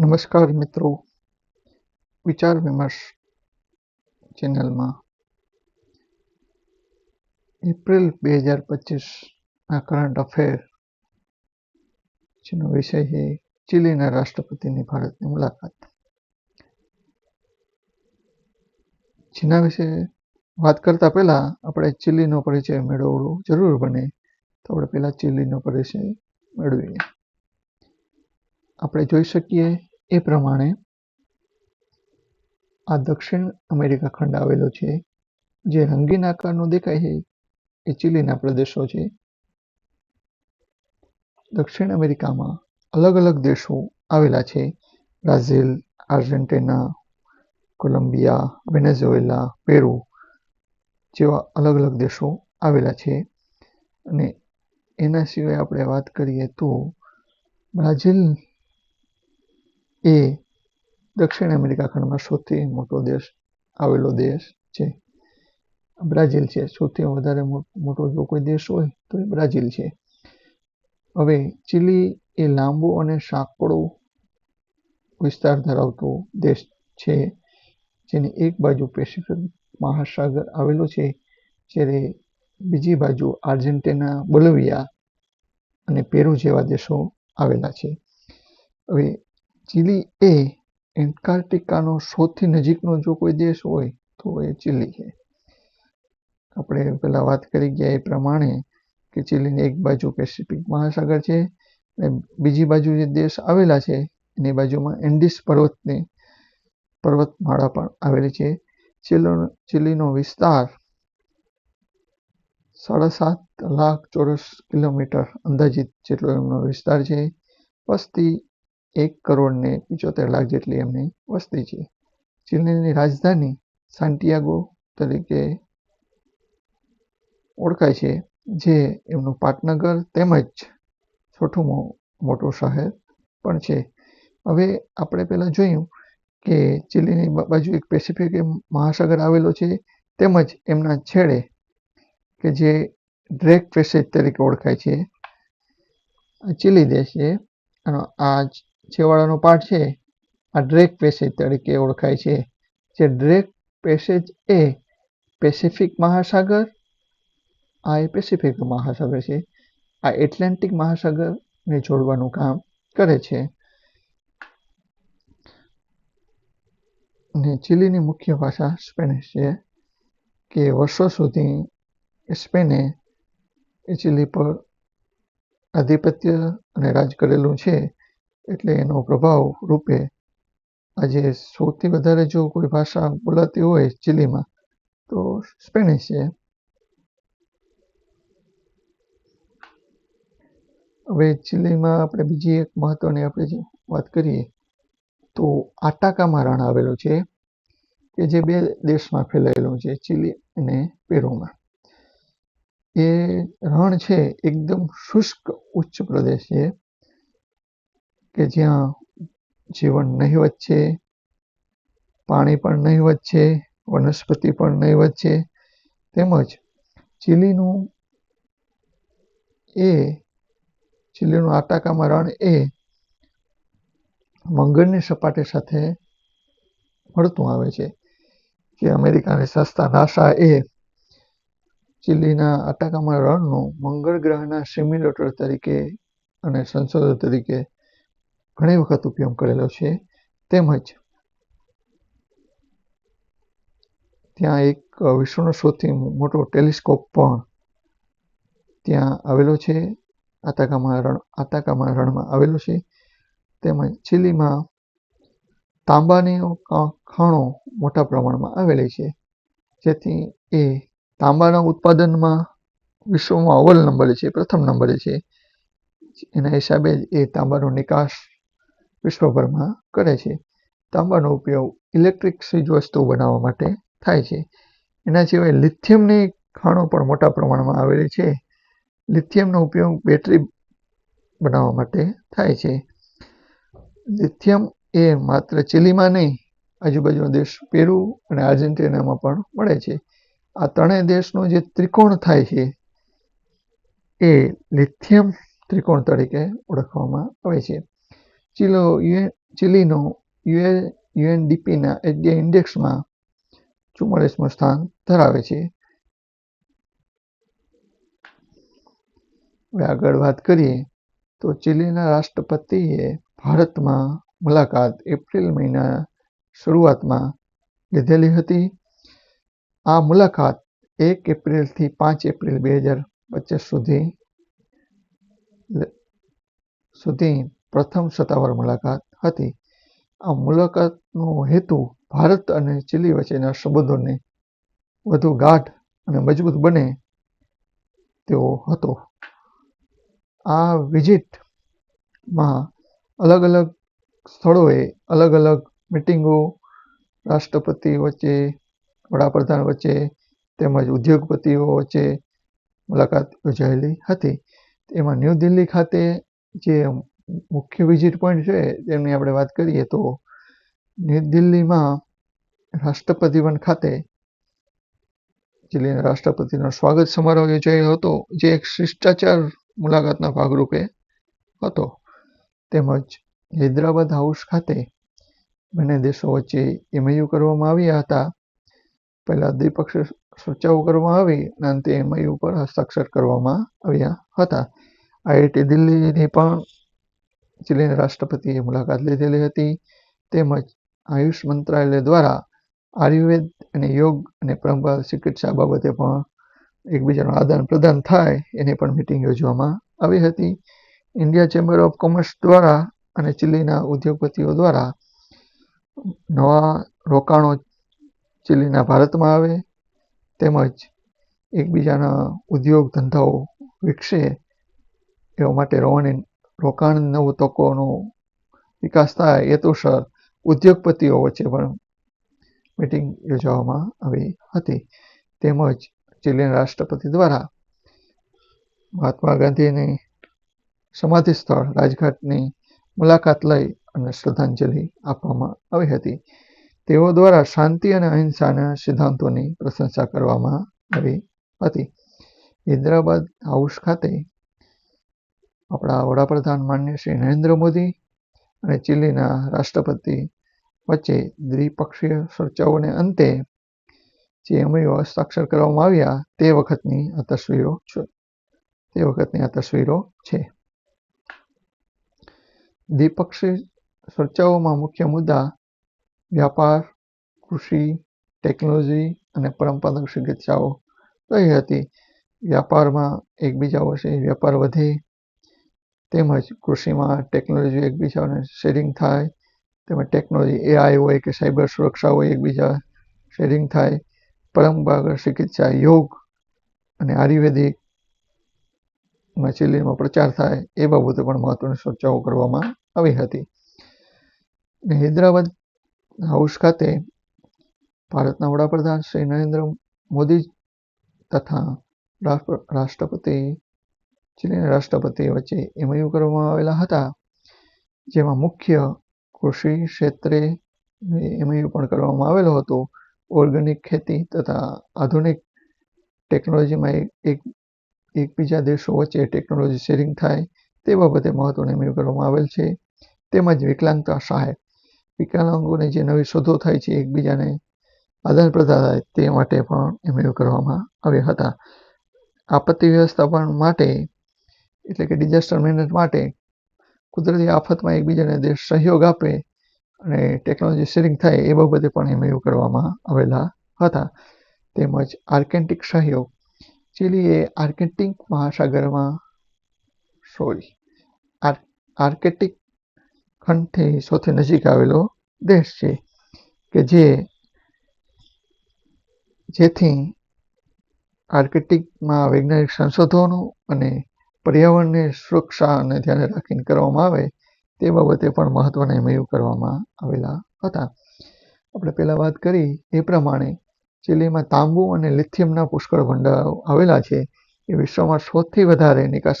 નમસ્કાર મિત્રો. વિચાર વિમર્શ ચેનલમાં. એપ્રિલ બે હજાર પચીસના કરંટ અફેર જેનો વિષય છે ચીલીના રાષ્ટ્રપતિની ભારતની મુલાકાત. જેના વિશે વાત કરતા પહેલા આપણે ચીલીનો પરિચય મેળવવો જરૂર બને તો આપણે પહેલા ચીલીનો પરિચય મેળવીએ. આપણે જોઈ શકીએ એ પ્રમાણે આ દક્ષિણ અમેરિકા ખંડ આવેલો છે. જે રંગીન આકારનો દેખાય છે. એ ચીલીના પ્રદેશો છે. દક્ષિણ અમેરિકામાં અલગ અલગ દેશો આવેલા છે. Brazil, Argentina, Colombia, Venezuela, Peru જેવા અલગ અલગ દેશો આવેલા છે. અને એના સિવાય આપણે વાત કરીએ તો બ્રાઝિલ એ દક્ષિણ અમેરિકા ખંડમાં સૌથી મોટો દેશ, આવેલો દેશ છે. બ્રાઝિલ છે. સૌથી વધારે મોટો જો કોઈ દેશ હોય, તો એ બ્રાઝિલ છે. હવે ચીલી એ લાંબો અને સાંકડો વિસ્તાર ધરાવતો દેશ છે, જેની એક બાજુ પેસિફિક મહાસાગર આવેલો છે, જ્યારે બીજી બાજુ આર્જેન્ટિના, બોલિવિયા અને પેરુ જેવા દેશો આવેલા છે. હવે ચીલી એ એન્ટાર્ટિકાનો સૌથી નજીકનો જો કોઈ દેશ હોય, તો એ ચીલી છે. આપણે પહેલાં વાત કરી ગયા એ પ્રમાણે કે ચીલીની એક બાજુ પેસિફિક મહાસાગર છે અને બીજી બાજુ જે દેશ આવેલા છે, એની બાજુમાં એન્ડિસ પર્વતની પર્વતમાળા પણ આવેલી છે. ચીલો, ચીલીનો વિસ્તાર સાડા સાત લાખ ચોરસ કિલોમીટર અંદાજિત જેટલો એમનો વિસ્તાર છે. વસ્તી એક કરોડ ને પિચોતેર લાખ જેટલી એમની વસ્તી છે. ચીલીની રાજધાની સાન્ટિયાગો તરીકે ઓળખાય છે, જે એમનું પાટનગર તેમજ છઠ્ઠું મોટું શહેર પણ છે. હવે આપણે પહેલાં જોયું કે ચીલીની બાજુ એક પેસિફિક મહાસાગર આવેલો છે, તેમજ એમના છેડે કે જે ડ્રેક પેસેજ તરીકે ઓળખાય છે. ચીલી દેશ છે, અને આ છેવાડાનો પાર્ટ છે. આ ડ્રેક પેસેજ તરીકે ઓળખાય છે. જે ડ્રેક પેસેજ એ પેસિફિક મહાસાગર, આ એ પેસિફિક મહાસાગર છે. આ એટલાન્ટિક મહાસાગરને જોડવાનું કામ કરે છે. અને ચીલીની મુખ્ય ભાષા સ્પેનિશ છે. કે વર્ષો સુધી સ્પેને ચીલી પર આધિપત્ય અને રાજ કરેલું છે. એટલે એનો પ્રભાવ રૂપે આજે સૌથી વધારે જો કોઈ ભાષા બોલાતી હોય ચીલીમાં, તો સ્પેનિશ છે. હવે ચીલીમાં આપણે બીજી એક મહત્વની આપણે જે વાત કરીએ, તો આટાકામાં રણ આવેલું છે, કે જે બે દેશમાં ફેલાયેલું છે, ચીલી અને પેરુમાં. એ રણ છે, એકદમ શુષ્ક, ઉચ્ચ પ્રદેશ છે. કે જ્યાં જીવન નહીવત છે, પાણી પણ નહીવત છે, વનસ્પતિ પણ નહીવત છે, તેમજ ચીલીનું એ, ચીલીનું આટાકામાં રણ એ મંગળની સપાટી સાથે મળતું આવે છે. કે અમેરિકાની સંસ્થા નાસા એ ચીલીના આટાકામાં રણનું મંગળ ગ્રહના સિમ્યુલેટર તરીકે અને સંશોધન તરીકે ઘણી વખત ઉપયોગ કરેલો છે. તેમજ ત્યાં એક વિશ્વનો સૌથી મોટો ટેલિસ્કોપ પણ ત્યાં આવેલો છે. આતાકામાં રણ આતાકામાં રણમાં આવેલો છે. તેમજ ચીલીમાં તાંબાની ખાણો મોટા પ્રમાણમાં આવેલી છે. જેથી એ તાંબાના ઉત્પાદનમાં વિશ્વમાં અવ્વલ નંબરે છે, પ્રથમ નંબરે છે. એના હિસાબે એ તાંબાનો નિકાસ વિશ્વભરમાં કરે છે. તાંબાનો ઉપયોગ ઇલેક્ટ્રિક ચીજ વસ્તુ બનાવવા માટે થાય છે. એના સિવાય લિથિયમની ખાણો પણ મોટા પ્રમાણમાં આવેલી છે. લિથિયમનો ઉપયોગ બેટરી બનાવવા માટે થાય છે. લિથિયમ એ માત્ર ચીલીમાં નહીં, આજુબાજુના દેશ પેરુ અને આર્જેન્ટિનામાં પણ મળે છે. આ ત્રણેય દેશનો જે ત્રિકોણ થાય છે, એ લિથિયમ ત્રિકોણ તરીકે ઓળખવામાં આવે છે. ચીલો ચીલીનો યુએ યુએનડીપીના એચડીઆઈ ઇન્ડેક્સમાં ચુમ્માળીસમું સ્થાન ધરાવે છે. આગળ વાત કરીએ તો ચીલીના રાષ્ટ્રપતિએ ભારતમાં મુલાકાત એપ્રિલ મહિના શરૂઆતમાં લીધેલી હતી. આ મુલાકાત એક એપ્રિલથી પાંચ એપ્રિલ બે હજાર પચીસ સુધી સુધી પ્રથમ સત્તાવાર મુલાકાત હતી. આ મુલાકાતનો હેતુ ભારત અને ચીલી વચ્ચેના સંબંધોને વધુ ગાઢ અને મજબૂત બને તેવો હતો. આ વિઝિટમાં અલગ અલગ સ્થળોએ અલગ અલગ મિટિંગો, રાષ્ટ્રપતિ વચ્ચે, વડાપ્રધાન વચ્ચે તેમજ ઉદ્યોગપતિઓ વચ્ચે મુલાકાત યોજાયેલી હતી. એમાં ન્યૂ દિલ્હી ખાતે જે મુખ્ય વિઝિટ પોઈન્ટ છે તેમની આપણે વાત કરીએ તો ન્યૂ દિલ્હીમાં રાષ્ટ્રપતિવન ખાતે ચીલીના રાષ્ટ્રપતિનો સ્વાગત સમારોહ યોજાયો હતો, જે એક શિષ્ટાચાર મુલાકાતના ભાગરૂપે હતો. તેમજ હૈદરાબાદ હાઉસ ખાતે બંને દેશો વચ્ચે એમયુ કરવામાં આવ્યા હતા. પહેલા દ્વિપક્ષીય ચર્ચાઓ કરવામાં આવી અને અંતે એમયુ પર હસ્તાક્ષર કરવામાં આવ્યા હતા. આઈઆઈટી દિલ્હીની પણ ચીલીના રાષ્ટ્રપતિએ મુલાકાત લીધેલી હતી. તેમજ આયુષ મંત્રાલય દ્વારા આયુર્વેદ અને યોગ અને પરંપરાગત ચિકિત્સા બાબતે પણ એકબીજાનું આદાન પ્રદાન થાય એની પણ મિટિંગ યોજવામાં આવી હતી. ઇન્ડિયા ચેમ્બર ઓફ કોમર્સ દ્વારા અને ચીલીના ઉદ્યોગપતિઓ દ્વારા નવા રોકાણો ચીલીના ભારતમાં આવે, તેમજ એકબીજાના ઉદ્યોગ ધંધાઓ વિકસે એવા માટે રોવાની રોકાણ નવું તકોનો વિકાસ થાય હેતુસર ઉદ્યોગપતિઓ વચ્ચે પણ મિટિંગ યોજવામાં આવી હતી. તેમજ ચીલીના રાષ્ટ્રપતિ દ્વારા મહાત્મા ગાંધીની સમાધિ સ્થળ રાજઘાટની મુલાકાત લઈ અને શ્રદ્ધાંજલિ આપવામાં આવી હતી. તેઓ દ્વારા શાંતિ અને અહિંસાના સિદ્ધાંતોની પ્રશંસા કરવામાં આવી હતી. હૈદરાબાદ હાઉસ ખાતે આપણા વડાપ્રધાન માન્ય શ્રી નરેન્દ્ર મોદી અને ચીલીના રાષ્ટ્રપતિ વચ્ચે દ્વિપક્ષીય ચર્ચાઓને અંતે જે એમઓયુ હસ્તાક્ષર કરવામાં આવ્યા તે વખતની આ તસવીરો છે. તે વખતની આ તસવીરો છે. દ્વિપક્ષીય ચર્ચાઓમાં મુખ્ય મુદ્દા વ્યાપાર, કૃષિ, ટેકનોલોજી અને પરંપરાગત ચિકિત્સાઓ રહી હતી. વ્યાપારમાં એકબીજા વચ્ચે વ્યાપાર વધે તેમજ કૃષિમાં ટેકનોલોજી એકબીજાને શેરિંગ થાય, તેમજ ટેકનોલોજી એઆઈ હોય કે સાયબર સુરક્ષા હોય એકબીજા શેરિંગ થાય, પરંપરાગત ચિકિત્સા યોગ અને આયુર્વેદિક ચીલીમાં પ્રચાર થાય એ બાબતે પણ મહત્વની ચર્ચાઓ કરવામાં આવી હતી. હૈદરાબાદ હાઉસ ખાતે ભારતના વડાપ્રધાન શ્રી નરેન્દ્ર મોદી તથા રાષ્ટ્રપતિ ચીલીના રાષ્ટ્રપતિ વચ્ચે એમયુ કરવામાં આવેલા હતા. જેમાં મુખ્ય કૃષિ ક્ષેત્રે એમયુ પણ કરવામાં આવેલો હતો. ઓર્ગેનિક ખેતી તથા આધુનિક ટેકનોલોજીમાં એક એક, એકબીજા દેશો વચ્ચે ટેકનોલોજી શેરિંગ થાય તે બાબતે મહત્વનું એમયુ કરવામાં આવેલ છે. તેમજ વિકલાંગતા સહાય. વિકલાંગોને જે નવી શોધો થાય છે એકબીજાને આદાન પ્રદાન થાય તે માટે પણ એમયુ કરવામાં આવ્યા હતા. આપત્તિ વ્યવસ્થાપન માટે એટલે કે ડિઝાસ્ટર મેનેજ માટે કુદરતી આફતમાં એકબીજાને દેશ સહયોગ આપે અને ટેકનોલોજી શેરિંગ થાય એ બાબતે પણ એમયુ કરવામાં આવેલા હતા. તેમજ આર્કેન્ટિક સહયોગ ચીલીએ એ આર્કેટિક મહાસાગરમાં સોરી આર્કેટિક ખંડથી સૌથી નજીક આવેલો દેશ છે કે જે, જેથી આર્કેટિકમાં વૈજ્ઞાનિક સંશોધનો અને પર્યાવરણની સુરક્ષાને ધ્યાને રાખીને કરવામાં આવે તે બાબતે પણ મહત્વના એમયુ કરવામાં આવેલા હતા. આપણે પહેલાં વાત કરી એ પ્રમાણે ચીલીમાં તાંબુ અને લિથિયમના પુષ્કળ ભંડારો આવેલા છે. એ વિશ્વમાં સૌથી વધારે નિકાસ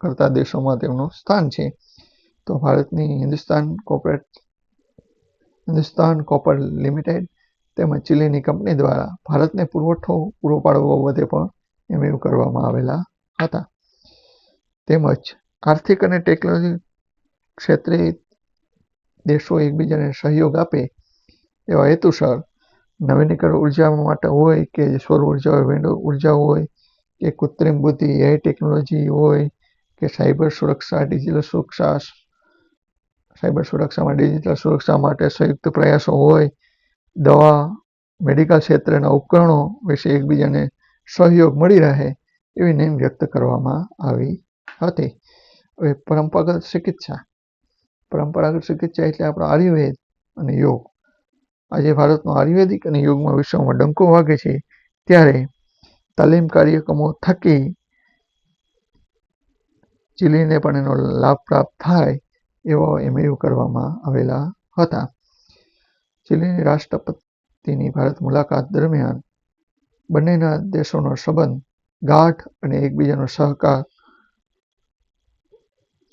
કરતા દેશોમાં તેમનું સ્થાન છે. તો ભારતની Hindustan corporate, Hindustan copper limited તેમજ ચીલીની કંપની દ્વારા ભારતને પુરવઠો પૂરો પાડવા બાબતે પણ એમયુ કરવામાં આવેલા હતા. તેમજ આર્થિક અને ટેકનોલોજી ક્ષેત્રે દેશો એકબીજાને સહયોગ આપે એવા હેતુસર નવીનીકરણ ઊર્જા માટે હોય કે સૌર ઊર્જા હોય, વિન્ડ ઊર્જા હોય, કે કૃત્રિમ બુદ્ધિ, એઆઈ ટેકનોલોજી હોય, કે સાયબર સુરક્ષા, ડિજિટલ સુરક્ષા, સાયબર સુરક્ષામાં ડિજિટલ સુરક્ષા માટે સંયુક્ત પ્રયાસો હોય, દવા, મેડિકલ ક્ષેત્રના ઉપકરણો વિશે એકબીજાને સહયોગ મળી રહે એવી નેમ વ્યક્ત કરવામાં આવી હતી. હવે પરંપરાગત ચિકિત્સા. પરંપરાગત ચિકિત્સા એટલે આપણો આયુર્વેદ અને યોગ. આજે ભારતનો આયુર્વેદિક અને યોગમાં વિશ્વમાં ડંકો વાગે છે ત્યારે તાલીમ કાર્યક્રમો થકી ચીલીને પણ એનો લાભ પ્રાપ્ત થાય એવો એમયુ કરવામાં આવેલા હતા. ચીલીની રાષ્ટ્રપતિની ભારત મુલાકાત દરમિયાન બંનેના દેશોનો સંબંધ ગાઢ અને એકબીજાનો સહકાર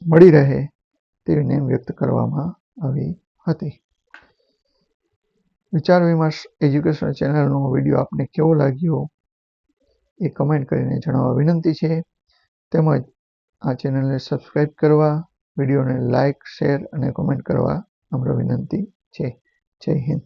મળી રહે તેવી નેમ વ્યક્ત કરવામાં આવી હતી. વિચાર વિમર્શ એજ્યુકેશન ચેનલનો વીડિયો આપને કેવો લાગ્યો એ કમેન્ટ કરીને જણાવવા વિનંતી છે. તેમજ આ ચેનલને સબસ્ક્રાઈબ કરવા વિડીયોને લાઇક શેર અને કોમેન્ટ કરવા અમારો વિનંતી છે. જય હિન્દ.